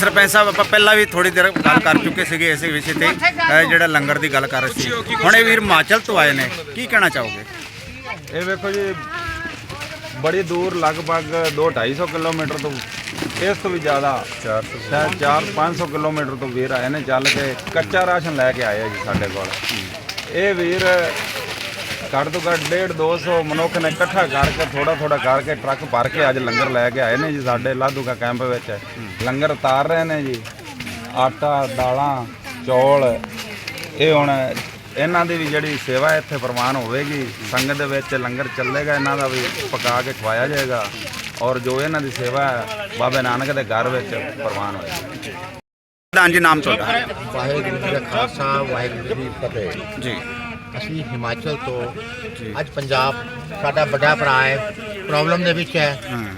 ਸਰਪੰਚ ਸਾਹਿਬ ਆਪਾਂ ਪਹਿਲਾਂ ਵੀ ਥੋੜੀ ਦੇਰ ਗੱਲ ਕਰ ਚੁੱਕੇ ਸੀਗੇ ਇਸੇ ਵਿਸ਼ੇ ਤੇ ਅਹ ਜਿਹੜਾ ਲੰਗਰ ਦੀ ਗੱਲ ਕਰ ਰਹੇ ਸੀ। ਹੁਣ ਇਹ ਵੀਰ ਹਿਮਾਚਲ ਤੋਂ ਆਏ ਨੇ ਕੀ ਕਹਿਣਾ ਚਾਹੋਗੇ? ਇਹ ਵੇਖੋ ਜੀ ਬੜੀ ਦੂਰ ਲਗਭਗ 2-250 ਕਿਲੋਮੀਟਰ ਤੋਂ ਇਸ ਤੋਂ ਵੀ ਜ਼ਿਆਦਾ 400 ਸ਼ਾਇਦ 4-500 ਕਿਲੋਮੀਟਰ ਤੋਂ ਵੀਰ ਆਏ ਨੇ ਚੱਲ ਕੇ ਕੱਚਾ ਰਾਸ਼ਨ ਲੈ ਕੇ ਆਏ ਆ ਜੀ ਸਾਡੇ ਕੋਲ। ਇਹ ਵੀਰ ਘੱਟ ਤੋਂ ਘੱਟ 1.5 200 ਮਨੁੱਖ ਨੇ ਇਕੱਠਾ ਕਰਕੇ ਥੋੜਾ ਥੋੜਾ ਕਰਕੇ ਟਰੱਕ ਭਰ ਕੇ ਅੱਜ ਲੰਗਰ ਲੈ ਕੇ ਆਏ ਨੇ ਜੀ ਸਾਡੇ ਲਾਧੂਕਾ ਕੈਂਪ ਵਿੱਚ। ਲੰਗਰ ਉਤਾਰ ਰਹੇ ਨੇ ਜੀ। ਆਟਾ ਦਾਲਾਂ ਚੌਲ ਇਹ ਹੁਣ ਇਹਨਾਂ ਦੀ ਵੀ ਜਿਹੜੀ ਸੇਵਾ ਇੱਥੇ ਪ੍ਰਵਾਨ ਹੋਵੇਗੀ ਸੰਗਤ ਦੇ ਵਿੱਚ ਲੰਗਰ ਚੱਲੇਗਾ ਇਹਨਾਂ ਦਾ ਵੀ ਪਕਾ ਕੇ ਖਵਾਇਆ ਜਾਏਗਾ ਔਰ ਜੋ ਇਹਨਾਂ ਦੀ ਸੇਵਾ ਹੈ ਬਾਬੇ ਨਾਨਕ ਦੇ ਘਰ ਵਿੱਚ ਪ੍ਰਵਾਨ ਹੋਏਗੀ। ਹਾਂਜੀ ਨਾਮ ਤੁਹਾਡਾ? ਵਾਹਿਗੁਰੂ ਜੀ ਦਾ ਖਾਲਸਾ ਵਾਹਿਗੁਰੂ ਜੀ ਫਤਿਹ। ਜੀ। ਅਸੀਂ ਹਿਮਾਚਲ ਤੋਂ ਅੱਜ ਪੰਜਾਬ ਸਾਡਾ ਵੱਡਾ ਭਰਾ ਹੈ ਪ੍ਰੋਬਲਮ ਦੇ ਵਿੱਚ ਹੈ। ਹਾਂ।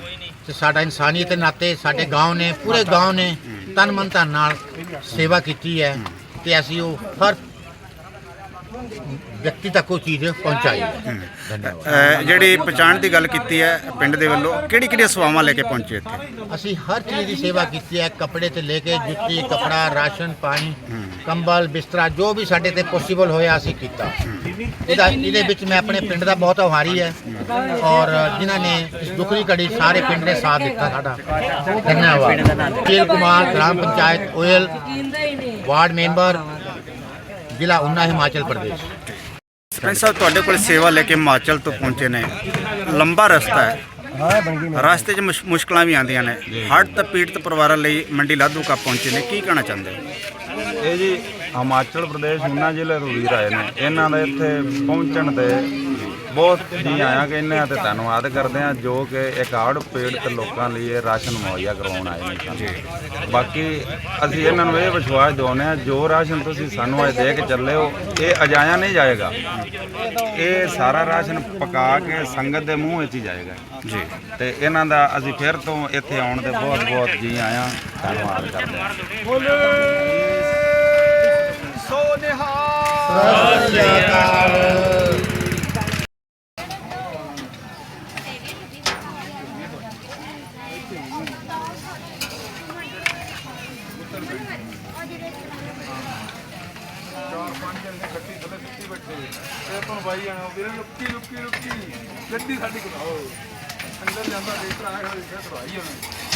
ਤੇ ਸਾਡਾ ਇਨਸਾਨੀਅਤ ਦੇ ਨਾਤੇ ਸਾਡੇ ਗਾਉਂ ਨੇ ਪੂਰੇ ਗਾਉਂ ਨੇ ਤਨ ਮਨ ਧਨ ਨਾਲ ਸੇਵਾ ਕੀਤੀ ਹੈ। ਤੇ ਅਸੀਂ ਉਹ ਹਰ ਵਿਅਕਤੀ ਤੱਕ ਉਹ ਚੀਜ਼ ਪਹੁੰਚਾਈ। ਧੰਨਵਾਦ। ਅਹ ਜਿਹੜੀ ਪਛਾਣ ਦੀ ਗੱਲ ਕੀਤੀ ਹੈ ਪਿੰਡ ਦੇ ਵੱਲੋਂ ਕਿਹੜੀ ਕਿਹੜੀਆਂ ਸੇਵਾਵਾਂ ਲੈ ਕੇ ਪਹੁੰਚੇ ਇੱਥੇ? ਅਸੀਂ ਹਰ ਚੀਜ਼ ਦੀ ਸੇਵਾ ਕੀਤੀ ਹੈ ਕੱਪੜੇ ਤੋਂ ਲੈ ਕੇ ਜੁੱਤੀ ਕਪੜਾ ਰਾਸ਼ਨ ਪਾਣੀ ਕੰਬਲ ਬਿਸਤਰਾ ਜੋ ਵੀ ਸਾਡੇ ਤੇ ਪੋਸੀਬਲ ਹੋਇਆ ਅਸੀਂ ਕੀਤਾ। ਇਹਦਾ ਇਹਦੇ ਵਿੱਚ ਮੈਂ ਆਪਣੇ ਪਿੰਡ ਦਾ ਬਹੁਤ ਆਭਾਰੀ ਹੈ ਔਰ ਜਿਨ੍ਹਾਂ ਨੇ ਇਸ ਦੁਖਰੀ ਘੜੀ ਸਾਰੇ ਪਿੰਡ ਨੇ ਸਾਥ ਦਿੱਤਾ ਸਾਡਾ। ਧੰਨਵਾਦ। ਕੇਲ Kumar gram panchayat oil ward member ਜ਼ਿਲ੍ਹਾ ਉਨਾ ਹਿਮਾਚਲ ਪ੍ਰਦੇਸ਼। ਸਰਪੰਚ ਸਾਹਿਬ ਤੁਹਾਡੇ ਕੋਲ ਸੇਵਾ ਲੈ ਕੇ ਹਿਮਾਚਲ ਤੋਂ ਪਹੁੰਚੇ ਨੇ। ਲੰਬਾ ਰਸਤਾ ਹੈ। ਰਸਤੇ 'ਚ ਮੁਸ਼- ਮੁਸ਼ਕਲਾਂ ਵੀ ਆਉਂਦੀਆਂ ਨੇ। ਹੜ੍ਹ ਤੇ ਪੀੜਤ ਪਰਿਵਾਰਾਂ ਲਈ ਮੰਡੀ ਲਾਧੂਕਾ ਪਹੁੰਚੇ ਨੇ। ਕੀ ਕਹਿਣਾ ਚਾਹੁੰਦੇ ਹੋ? ਇਹ ਜੀ ਹਿਮਾਚਲ ਪ੍ਰਦੇਸ਼ ਊਨਾ ਜ਼ਿਲ੍ਹੇ ਤੋਂ ਵੀਰ ਆਏ ਨੇ। ਇਹਨਾਂ ਦਾ ਇੱਥੇ ਪਹੁੰਚਣ ਤੇ ਬਹੁਤ ਜੀ ਆਇਆ ਕਿ ਇਹਨਾਂ ਤੇ ਧੰਨਵਾਦ ਕਰਦੇ ਆ ਜੋ ਕਿ ਇੱਕ ਆੜ ਪੀੜਤ ਲੋਕਾਂ ਲਈ ਇਹ ਰਾਸ਼ਨ ਮੁਹੱਈਆ ਕਰਵਾਉਣ ਆਏ ਨੇ ਸਾਨੂੰ। ਬਾਕੀ ਅਸੀਂ ਇਹਨਾਂ ਨੂੰ ਇਹ ਵਿਸ਼ਵਾਸ ਦਿਵਾਉਂਦੇ ਆ ਜੋ ਰਾਸ਼ਨ ਤੁਸੀਂ ਸਾਨੂੰ ਅੱਜ ਦੇ ਕੇ ਚੱਲੇ ਹੋ ਇਹ ਅਜਾਇਆ ਨਹੀਂ ਜਾਏਗਾ। ਇਹ ਸਾਰਾ ਰਾਸ਼ਨ ਪਕਾ ਕੇ ਸੰਗਤ ਦੇ ਮੂੰਹ ਵਿੱਚ ਹੀ ਜਾਏਗਾ। ਜੀ। ਤੇ ਇਹਨਾਂ ਦਾ ਅਸੀਂ ਫਿਰ ਤੋਂ ਇੱਥੇ ਆਉਣ ਤੇ ਬਹੁਤ ਬਹੁਤ ਜੀ ਆਇਆ ਧੰਨਵਾਦ ਕਰਦੇ ਹਾਂ। ਭਾਈ ਆਣਾ, ਵੀਰੇ ਲੁੱਕੀ ਲੁੱਕੀ ਲੁੱਕੀ ਗੱਡੀ ਸਾਡੀ ਕੋਲ ਅੰਦਰ ਜਾਂਦਾ, ਦੇਖ ਭਰਾ ਹੋਇਆ ਦਵਾਈ ਹੋਣਾ